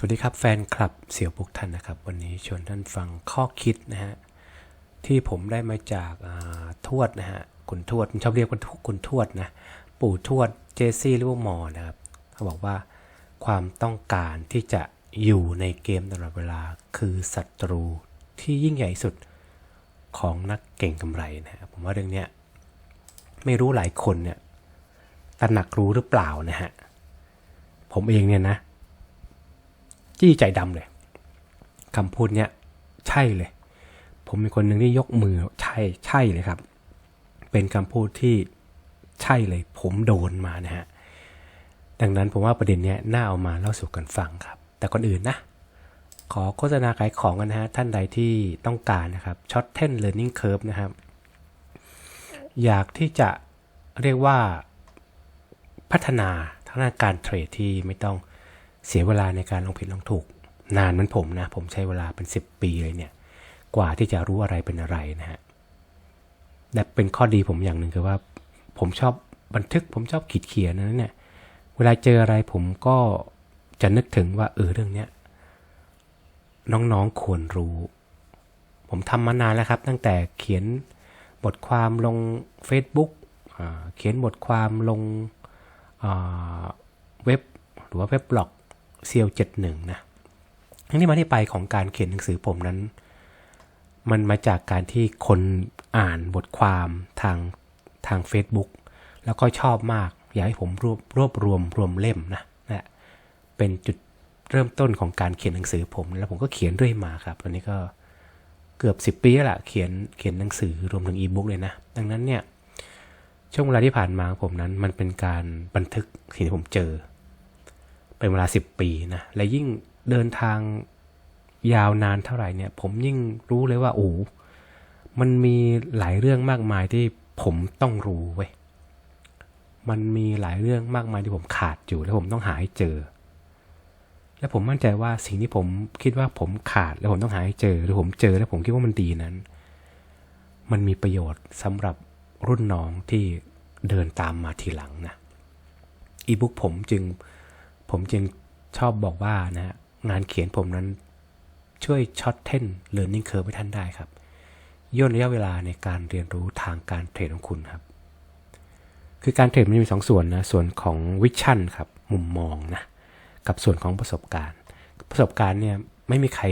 สวัสดีครับแฟนคลับเสี่ยวพุกท่านนะครับ วันนี้ชวนท่านฟังข้อคิดนะฮะที่ผมได้มาจากาทวดนะฮะคุณทวดผมชอบเรียกว่าคุณทวดนะปู่ทวดเจซี่หรือว่ามอนะครับเขาบอกว่าความต้องการที่จะอยู่ในเกมตลอดเวลาคือศัตรูที่ยิ่งใหญ่สุดของนักเก่งกำไรนะครับผมว่าเรื่องเนี้ยไม่รู้หลายคนเนี่ยตระหนักรู้หรือเปล่านะฮะผมเองเนี่ยนะ จี้ใจดำเลยคำพูดเนี้ยใช่เลย ผมเป็นคนหนึ่งที่ยกมือใช่ใช่เลยครับ เป็นคำพูดที่ใช่เลย ผมโดนมานะฮะดังนั้นผมว่าประเด็นเนี้ยน่าเอามาเล่าสู่กันฟังครับ แต่ก่อนอื่นนะ ขอโฆษณาขายของกันนะฮะ ท่านใดที่ต้องการนะครับช็อตเทน learning curve นะครับ อยากที่จะเรียกว่าพัฒนาทางด้านการเทรดที่ไม่ต้อง เสียเวลาในการลงผิดลงถูก นานเหมือนผมนะ ผมใช้เวลาเป็น 10 ปีเลยเนี่ย กว่าที่จะรู้อะไรเป็นอะไรนะฮะและเป็นข้อดีผมอย่างหนึ่งคือว่า ผมชอบบันทึก ผมชอบขีดเขียนนั้นเนี่ย เวลาเจออะไรผมก็จะนึกถึงว่าเออเรื่องเนี้ยน้องๆควรรู้ ผมทำมานานแล้วครับ ตั้งแต่เขียนบทความลง Facebook เขียนบทความลงเว็บหรือว่าเว็บบล็อก เซียวเจ็ดหนึ่งนะทั้งที่มาที่ไปของการเขียนหนังสือผมนั้น มันมาจากการที่คนอ่านบทความทางทาง Facebook แล้วก็ชอบมาก อยากให้ผมรวบรวบรวมรวมเล่มนะนะเป็นจุดเริ่มต้นของการเขียนหนังสือผม แล้วผมก็เขียนเรื่อยมาครับ ตอนนี้ก็เกือบ 10 ปีแล้วละเขียนเขียนหนังสือรวมถึงอีบุ๊กเลยนะ ดังนั้นเนี่ยช่วงเวลาที่ผ่านมาของผมนั้นมันเป็นการบันทึกสิ่งที่ผมเจอ เป็นเวลา 10 ปีนะ และยิ่งเดินทางยาวนานเท่าไหร่เนี่ย ผมยิ่งรู้เลยว่าโอ้มันมีหลายเรื่องมากมายที่ผมต้องรู้เว้ย มันมีหลายเรื่องมากมายที่ผมขาดอยู่แล้วผมต้องหาให้เจอ และผมมั่นใจว่าสิ่งที่ผมคิดว่าผมขาดแล้วผมต้องหาให้เจอ หรือผมเจอแล้วผมคิดว่ามันดีนั้น มันมีประโยชน์สำหรับรุ่นน้องที่เดินตามมาทีหลังนะ อีบุ๊กผมจึง จึงชอบบอกว่านะงานเขียนผมนั้นช่วยช็อตเทน learning curve ให้ท่านได้ครับ ย่นระยะเวลาในการเรียนรู้ทางการเทรดของคุณครับ คือการเทรดมันมีสองส่วนนะ ส่วนของวิชั่นครับ มุมมองนะ กับส่วนของประสบการณ์ ประสบการณ์เนี่ยไม่มีใคร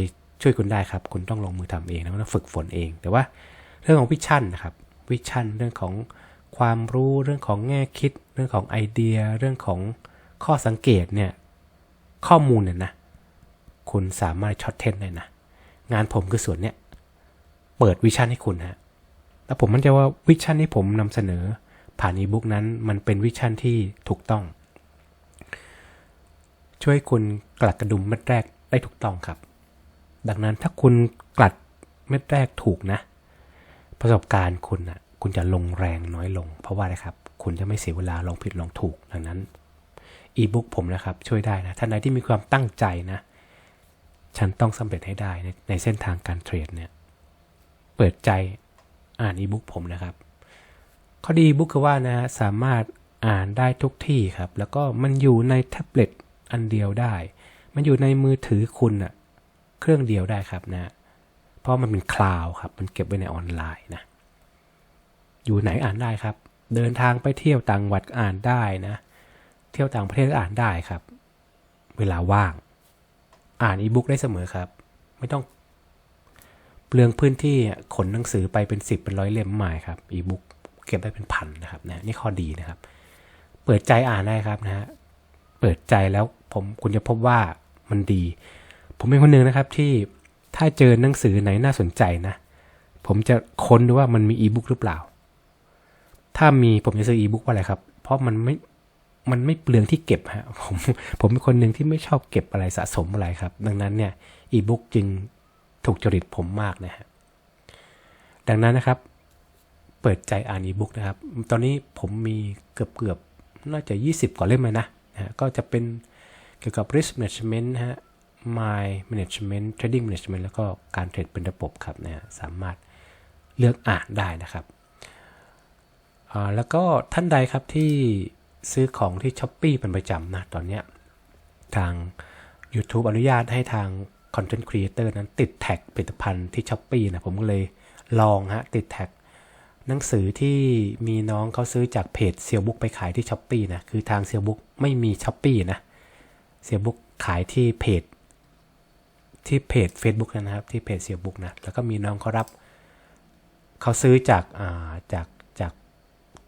ช่วยคุณได้ครับ คุณต้องลงมือทำเองแล้วก็ต้องฝึกฝนเอง แต่ว่าเรื่องของวิชั่นนะครับ วิชั่นเรื่องของความรู้ เรื่องของแง่คิด เรื่องของไอเดีย เรื่องของ ข้อสังเกตเนี่ย ข้อมูลเนี่ยนะ คุณสามารถช็อตเทนได้นะ งานผมคือส่วนเนี้ย เปิดวิชั่นให้คุณฮะแล้วผมมั่นใจว่าวิชั่นที่ผมนำเสนอ ผ่านอีบุ๊กนั้น มันเป็นวิชั่นที่ถูกต้อง ช่วยคุณกลัดกระดุมเม็ดแรกได้ถูกต้องครับ ดังนั้นถ้าคุณกลัดเม็ดแรกถูกนะ ประสบการณ์คุณอนะคุณจะลงแรงน้อยลง เพราะว่าอะไรครับ คุณจะไม่เสียเวลาลองผิดลองถูก ดังนั้น อีบุ๊กผมนะครับ ช่วยได้นะท่านใดที่มีความตั้งใจนะ ฉันต้องสำเร็จให้ได้ในในเส้นทางการเทรดเนี่ย เปิดใจอ่านอีบุ๊กผมนะครับ ข้อดีบุ๊กคือว่านะ สามารถอ่านได้ทุกที่ครับ แล้วก็มันอยู่ในแท็บเล็ตอันเดียวได้ มันอยู่ในมือถือคุณอะเครื่องเดียวได้ครับนะ เพราะมันเป็นคลาวด์ครับ มันเก็บไว้ในออนไลน์นะ อยู่ไหนอ่านได้ครับ เดินทางไปเที่ยวต่างวัดอ่านได้นะ เที่ยวต่างประเทศอ่านได้ครับ เวลาว่าง อ่านอีบุ๊กได้เสมอครับ ไม่ต้องเปลืองพื้นที่ขนหนังสือไปเป็นสิบเป็นร้อยเล่มไม่ครับอีบุ๊กเก็บได้เป็นพันนะครับนะนี่ข้อดีนะครับ เปิดใจอ่านได้ครับนะฮะเปิดใจแล้วผมคุณจะพบว่ามันดี ผมเป็นคนหนึ่งนะครับที่ถ้าเจอหนังสือไหนน่าสนใจนะ ผมจะค้นดูว่ามันมีอีบุ๊กหรือเปล่า ถ้ามีผมจะซื้ออีบุ๊กว่าอะไรครับ เพราะมันไม่ มันไม่เปลืองที่เก็บฮะผมผมเป็นคนหนึ่งที่ไม่ชอบเก็บอะไรสะสมอะไรครับ ดังนั้นเนี่ยอีบุ๊กจึงถูกจริตผมมากนะฮะดังนั้นนะครับ เปิดใจอ่านอีบุ๊กนะครับ ตอนนี้ผมมีเกือบเกือบๆน่าจะ 20 กว่าเล่มเลยนะนะฮะก็จะเป็นเกี่ยวกับ risk management ฮะ my management trading management แล้วก็การเทรดเป็นระบบครับนะฮะสามารถเลือกอ่านได้นะครับอ่าแล้วก็ท่านใดครับที่ ซื้อของที่ช้อปปีเป็นประจำนะตอนเนี้ยทาง YouTube อนุญาตให้ทาง Content Creator นั้นติดแท็กผลิตภัณฑ์ที่ s h อ p e e นะผมก็เลยลองฮะติดแท็กหนังสือที่มีน้องเขาซื้อจากเพจเซียวบุ๊กไปขายที่ s h อ p e e นะคือทางเซียวบุ๊กไม่มี s h อ p e e นะเซียวบุ๊กขายที่เพจ ที่เพจ Facebook นะครับที่เพจเซียวบุ๊กนะแล้วก็มีน้องเขารับเขาซื้อจากอ่าจาก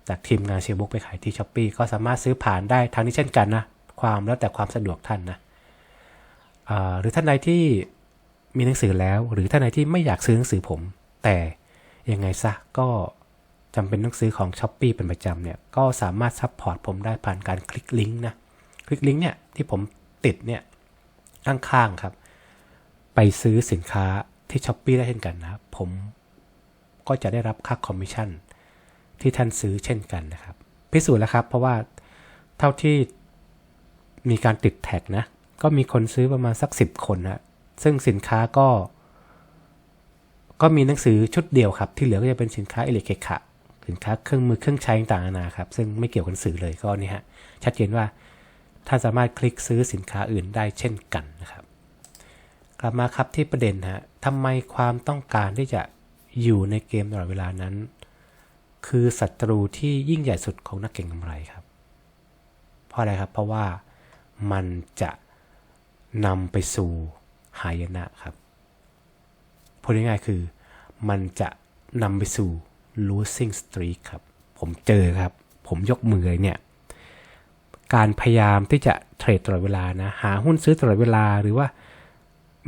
จากทีมงานเซียวบุ๊กไปขายที่ s h อ p e e ก็สามารถซื้อผ่านได้ทางนี้เช่นกันนะ ความแล้วแต่ความสะดวกท่านนะหรือท่านใดที่มีหนังสือแล้ว หรือท่านใดที่ไม่อยากซื้อหนังสือผม แต่ยังไงซะก็จำเป็นต้องซื้อของ s h อ p e e เป็นประจำเนี่ยก็สามารถซัพพอร์ตผมได้ผ่านการคลิกลิงก์นะคลิกลิงก์เนี่ยที่ผมติดเนี่ยข้างๆครับ ไปซื้อสินค้าที่ s h อ p e e ได้เช่นกันนะผมก็จะได้รับค่าคอมมิชชั่น ที่ท่านซื้อเช่นกันนะครับ พิสูจน์แล้วครับ เพราะว่าเท่าที่มีการติดแท็กนะ ก็มีคนซื้อประมาณสัก 10 คนนะซึ่งสินค้าก็ ก็มีหนังสือชุดเดียวครับ ที่เหลือก็จะเป็นสินค้าอิเล็กทรอนิกส์สินค้าเครื่องมือเครื่องใช้ต่างๆนานาครับ ซึ่งไม่เกี่ยวกับหนังสือเลยก็นี่ฮะชัดเจนว่าท่านสามารถคลิกซื้อสินค้าอื่นได้เช่นกันนะครับ กลับมาครับที่ประเด็นฮะทำไมความต้องการที่จะอยู่ในเกมตลอดเวลานั้น คือศัตรูที่ยิ่งใหญ่สุดของนักเก็งกำไรครับ เพราะอะไรครับ เพราะว่ามันจะนำไปสู่หายนะครับพูดง่ายๆคือมันจะนำไปสู่ losing streak ครับ ผมเจอครับ ผมยกมือเนี่ย การพยายามที่จะเทรดตลอดเวลานะ หาหุ้นซื้อตลอดเวลาหรือว่า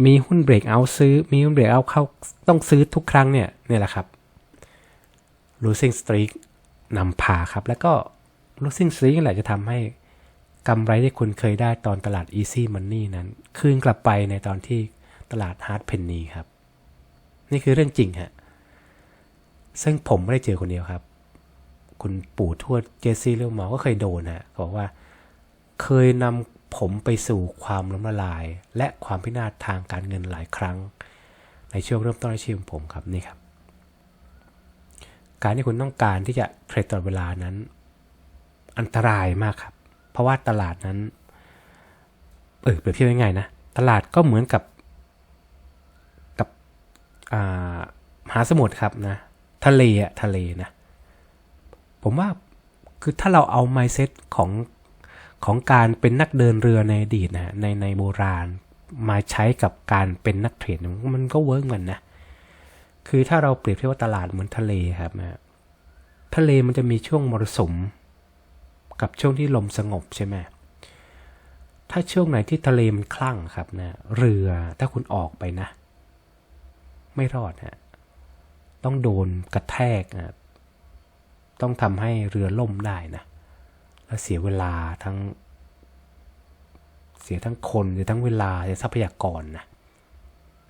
มีหุ้นเบรกเอาซื้อ มีหุ้นเบรกเอาเข้าต้องซื้อทุกครั้งเนี่ยนี่แหละครับ losing streak นำพาครับ แล้วก็ losing streak นี่แหละจะทำให้กำไรที่คุณเคยได้ตอนตลาด Easy Money นั้น คืนกลับไปในตอนที่ตลาด Hard Penny ครับ นี่คือเรื่องจริงฮะ ซึ่งผมไม่ได้เจอคนเดียวครับ คุณปู่ทวดเจสซี่เรื่องหมอก็เคยโดนฮะบอกว่าเคยนำผมไปสู่ความล้มละลาย และความพินาศทางการเงินหลายครั้ง ในช่วงเริ่มต้นอาชีพของผมครับนี่ครับ การที่คุณต้องการที่จะเทรดตลอดเวลานั้น อันตรายมากครับ เพราะว่าตลาดนั้น เออเปรียบเทียบง่ายๆนะ ตลาดก็เหมือนกับกับมหาสมุทรครับนะ ทะเลอะทะเลนะ ผมว่าคือถ้าเราเอา mindset ของของการเป็นนักเดินเรือในอดีตนะในในโบราณมาใช้กับการเป็นนักเทรดมันก็เวิร์กเหมือนนะ คือถ้าเราเปรียบเทียบว่าตลาดเหมือนทะเลครับนะทะเลมันจะมีช่วงมรสุม กับช่วงที่ลมสงบใช่ไหมถ้าช่วงไหนที่ทะเลมันคลั่งครับนะเรือถ้าคุณออกไปนะ ไม่รอดฮะต้องโดนกระแทกนะต้องทำให้เรือล่มได้นะแล้วเสียเวลาทั้ง เสียทั้งคนเสียทั้งเวลาเสียทรัพยากรนะ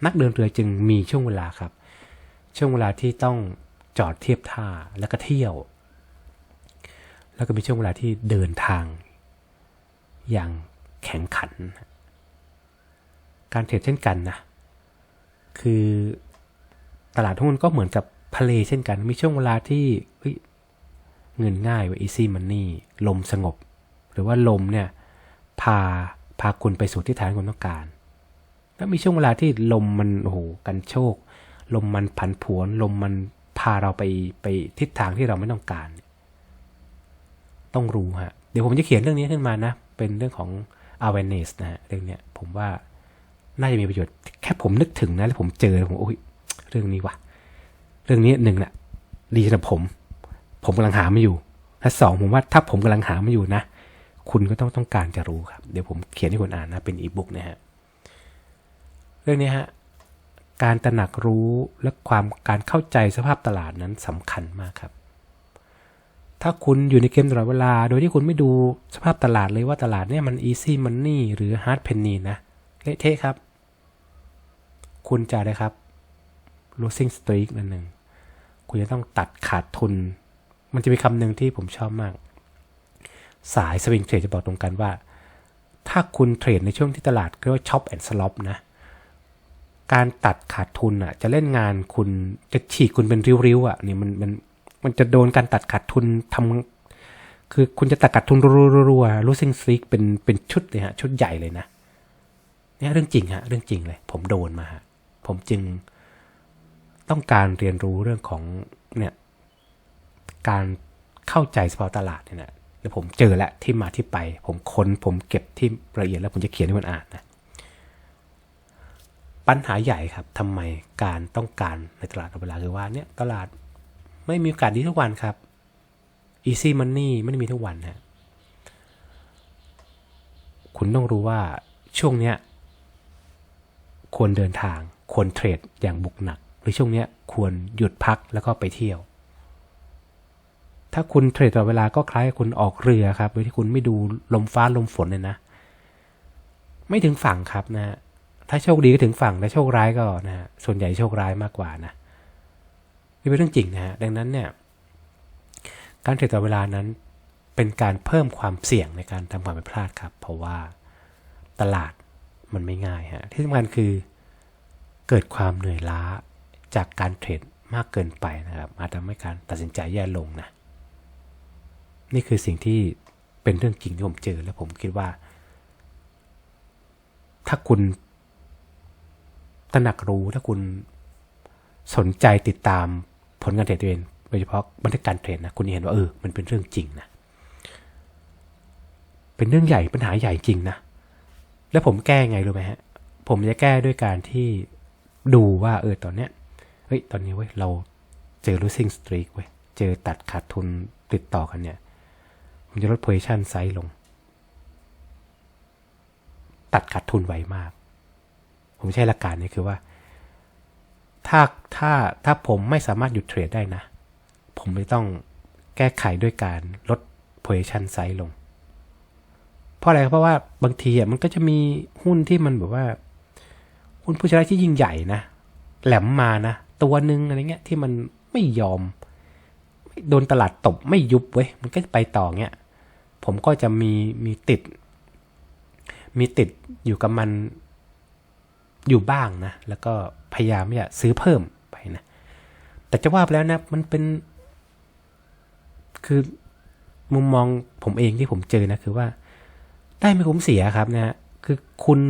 นักเดินเรือจึงมีช่วงเวลาครับ ช่วงเวลาที่ต้องจอดเทียบท่าแล้วก็เที่ยว แล้วก็มีช่วงเวลาที่เดินทาง อย่างแข่งขัน การเทรดเช่นกันนะ คือตลาดหุ้นก็เหมือนกับทะเลเช่นกัน มีช่วงเวลาที่เงินง่ายว่า easy money ลมสงบ หรือว่าลมเนี่ยพาพาคุณไปสู่ที่ฐานคุณต้องการ แล้วมีช่วงเวลาที่ลมมันโอ้โหกันโชค ลมมันผันผวน ลมมันพาเราไปไปทิศทางที่เราไม่ต้องการ ต้องรู้ฮะ เดี๋ยวผมจะเขียนเรื่องนี้ขึ้นมานะ เป็นเรื่องของ awareness นะฮะเรื่องเนี้ยผมว่าน่าจะมีประโยชน์ แค่ผมนึกถึงนะแล้วผมเจอผมโอ้ยเรื่องนี้วะเรื่องนี้หนึ่งนะ่ะดีสำหรับผม ผมกำลังหามาอยู่และสองผมว่าถ้าผมกำลังหามาอยู่นะคุณก็ต้องต้องการจะรู้ครับ เดี๋ยวผมเขียนให้คุณอ่านนะเป็นอีบุ๊กนะฮะ เรื่องนี้ฮะ การตระหนักรู้และความการเข้าใจสภาพตลาดนั้นสำคัญมากครับ ถ้าคุณอยู่ในเกมตลอดเวลา โดยที่คุณไม่ดูสภาพตลาดเลยว่าตลาดเนี่ยมัน easy money หรือ hard penny นะเละเทะครับ คุณจะได้ครับ losing streak นั่นหนึ่งคุณจะต้องตัดขาดทุน มันจะมีคำหนึ่งที่ผมชอบมาก สายสวิงเทรดจะบอกตรงกันว่า ถ้าคุณเทรดในช่วงที่ตลาดเรียกว่าช็อปแอนด์สล็อปนะ การตัดขาดทุนอะ จะเล่นงานคุณจะฉีกคุณเป็นริ้วๆอะนี่มันมันมันจะโดนการตัดขาดทุนทำคือคุณจะตัดขาดทุนรัวๆ losing streak เป็นเป็นชุดเลยฮะ ชุดใหญ่เลยนะเนี่ยเรื่องจริงฮะ เรื่องจริงเลย ผมโดนมาฮะผมจึงต้องการเรียนรู้เรื่องของเนี่ยการเข้าใจสภาวะตลาดเนี่ยนะแล้วผมเจอแล้วที่มาที่ไป ผมค้นผมเก็บที่ละเอียดแล้วผมจะเขียนให้มันอ่านนะ ปัญหาใหญ่ครับทำไมการต้องการในตลาดเวลาคือว่าเนี่ยตลาดไม่มีโอกาสดีทุกวันครับ easy money ไม่ได้มีทุกวันนะคุณต้องรู้ว่าช่วงเนี้ยควรเดินทาง ควรเทรดอย่างบุกหนัก หรือช่วงเนี้ยควรหยุดพักแล้วก็ไปเที่ยว ถ้าคุณเทรดตลอดเวลาก็คล้ายกับคุณออกเรือครับ โดยที่คุณไม่ดูลมฟ้าลมฝนเลยนะ ไม่ถึงฝั่งครับนะ ถ้าโชคดีก็ถึงฝั่งถ้าโชคร้ายก็นะ ส่วนใหญ่โชคร้ายมากกว่านะนี่เป็นเรื่องจริงนะฮะดังนั้นเนี่ย การเทรดตลอเวลานั้นเป็นการเพิ่มความเสี่ยงในการทำความผิดพลาดครับ เพราะว่าตลาดมันไม่ง่ายฮะที่สำคัญคือเกิดความเหนื่อยล้าจากการเทรดมากเกินไปนะครับ อาจทำให้การตัดสินใจแย่ลงนะ นี่คือสิ่งที่เป็นเรื่องจริงที่ผมเจอและผมคิดว่า ถ้าคุณ ตระหนักรู้ถ้าคุณสนใจติดตามผลการเทรดตัวเองโดยเฉพาะบันทึกการเทรดนะคุณเห็นว่าเออมันเป็นเรื่องจริงนะเป็นเรื่องใหญ่ปัญหาใหญ่จริงนะแล้วผมแก้ไงรู้ไหมฮะ ผมจะแก้ด้วยการที่ดูว่าเออตอนเนี้ยเฮ้ยตอนนี้เว้ยเราเจอ losing streak เว้ยเจอตัดขาดทุนติดต่อกันเนี่ยผมจะลด position size ลง ตัดขาดทุนไวมาก ผมใช้หลักการนี้คือว่า ถ้าถ้าถ้าผมไม่สามารถหยุดเทรดได้นะ ผมไม่ต้องแก้ไขด้วยการลด position size ลง เพราะอะไรเพราะว่าบางทีอะมันก็จะมีหุ้นที่มันแบบว่า หุ้นผู้ชนะที่ยิ่งใหญ่นะแหลมมานะ ตัวหนึ่งอะไรเงี้ยที่มันไม่ยอม โดนตลาดตบไม่ยุบเว้ยมันก็ไปต่อเงี้ยผมก็จะมีมีติด มีติดอยู่กับมัน อยู่บ้างนะ แล้วก็พยายามจะซื้อเพิ่มไปนะ แต่จะว่าไปแล้วนะ มันเป็น คือมุมมองผมเองที่ผมเจอนะ คือว่า ได้ไม่คุ้มเสียครับนะ คือคุณ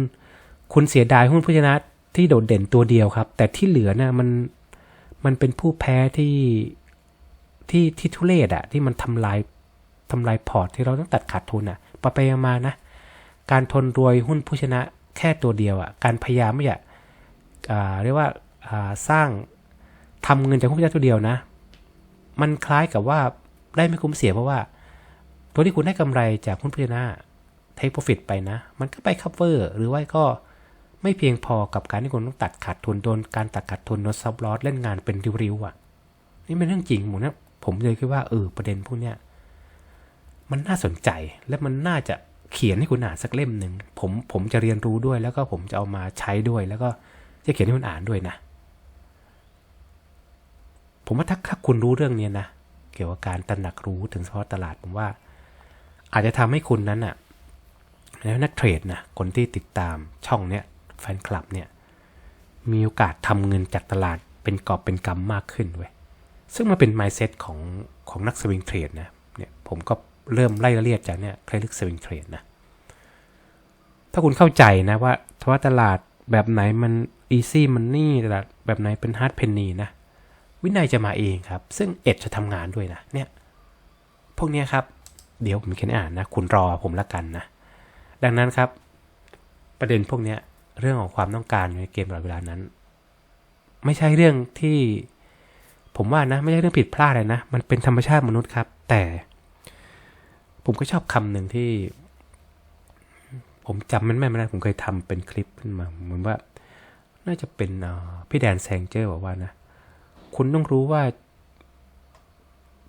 คุณเสียดายหุ้นผู้ชนะที่โดดเด่นตัวเดียวครับ แต่ที่เหลือนะ่ะมันมันเป็นผู้แพ้ที่ที่ที่ทุเรศอะที่มันทำลายทำลายพอร์ตที่เราต้องตัดขาดทุนอะปไปมานะ การทนรวยหุ้นผู้ชนะ แค่ตัวเดียวอะการพยายามไม่อยากเรียกว่าสร้างทำเงินจากหุ้นผู้ชนะตัวเดียวนะ มันคล้ายกับว่าได้ไม่คุ้มเสียเพราะว่า ตัวที่คุณได้กำไรจากหุ้นผู้ชนะเทคโปรฟิตไปนะ มันก็ไปคัฟเวอร์หรือว่าก็ไม่เพียงพอกับการที่คุณต้องตัดขาดทุนโดนการตัดขาดทุนโดนซับลอสเล่นงานเป็นริ้วๆอะ นี่เป็นเรื่องจริงผมนะผมเลยคิดว่าเออประเด็นพวกเนี้ยมันน่าสนใจและมันน่าจะ เขียนให้คุณอ่านสักเล่มหนึ่งผมผมจะเรียนรู้ด้วย แล้วก็ผมจะเอามาใช้ด้วย แล้วก็จะเขียนให้คุณอ่านด้วยนะ ผมว่าถ้าถ้าคุณรู้เรื่องนี้นะเกี่ยวกับการตระหนักรู้ถึงสภาะตลาดผมว่า อาจจะทำให้คุณนั้นอะแล้วนักเทรดนะคนที่ติดตามช่องเนี้ยแฟนคลับเนี่ยมีโอกาสทำเงินจากตลาดเป็นกอบเป็นกำมากขึ้นเว้ยซึ่งมันเป็น mindset ของของนักสวิงเทรดนะเนี่ยผมก็ เริ่มไล่ละเลียดจากเนี่ยใครลึกสวิงเทรดนะถ้าคุณเข้าใจนะว่าว่าตลาดแบบไหนมัน easy money ตลาดแบบไหนเป็น hard penny นะ วินัยจะมาเองครับ ซึ่งเอ็ดจะทำงานด้วยนะเนี่ยพวกนี้ครับ เดี๋ยวผมเขียนอ่านนะ คุณรอผมละกันนะ ดังนั้นครับ ประเด็นพวกนี้เรื่องของความต้องการในเกมตลอดเวลานั้น ไม่ใช่เรื่องที่ ผมว่านะ ไม่ใช่เรื่องผิดพลาดเลยนะ มันเป็นธรรมชาติมนุษย์ครับ แต่ ผมก็ชอบคำหนึ่งที่ ผมจำมันแม่นไม่ได้ผมเคยทำเป็นคลิปขึ้นมาเหมือนว่า น่าจะเป็นพี่แดนแซงเจอร์บอกว่านะคุณต้องรู้ว่า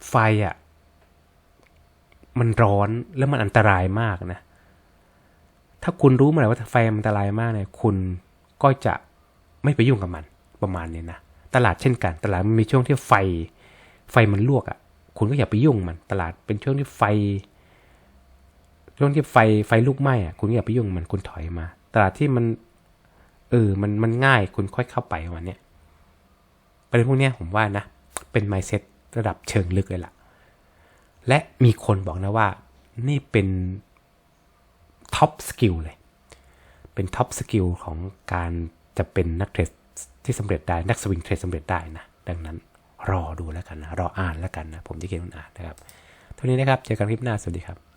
ไฟอะ่ะ มันร้อนแล้วมันอันตรายมากนะ ถ้าคุณรู้เมื่อไหร่ว่าไฟมันอันตรายมากเนี่ย คุณก็จะไม่ไปยุ่งกับมันประมาณนี้นะตลาดเช่นกัน ตลาดมันมีช่วงที่ไฟ ไฟมันลวกอะ่ะ คุณก็อย่าไปยุ่งมัน ตลาดเป็นช่วงที่ไฟ ช่วงที่ไฟไฟลุกไหม้อะคุณอย่าไปยุ่งมันคุณถอยมา ตลาดที่มัน เออมันมันง่ายคุณค่อยเข้าไปวันเนี้ยประเด็นพวกนี้ผมว่านะ เป็นไมเซ็ตระดับเชิงลึกเลยล่ะ และมีคนบอกนะว่า นี่เป็นท็อปสกิลเลย เป็นท็อปสกิลของการจะเป็นนักเทรดที่สำเร็จได้นักสวิงเทรดสำเร็จได้นะ ดังนั้นรอดูแล้วกันนะ รออ่านแล้วกันนะ ผมจะเขียนมันอ่านนะครับ เท่านี้นะครับ เจอกันคลิปหน้า สวัสดีครับ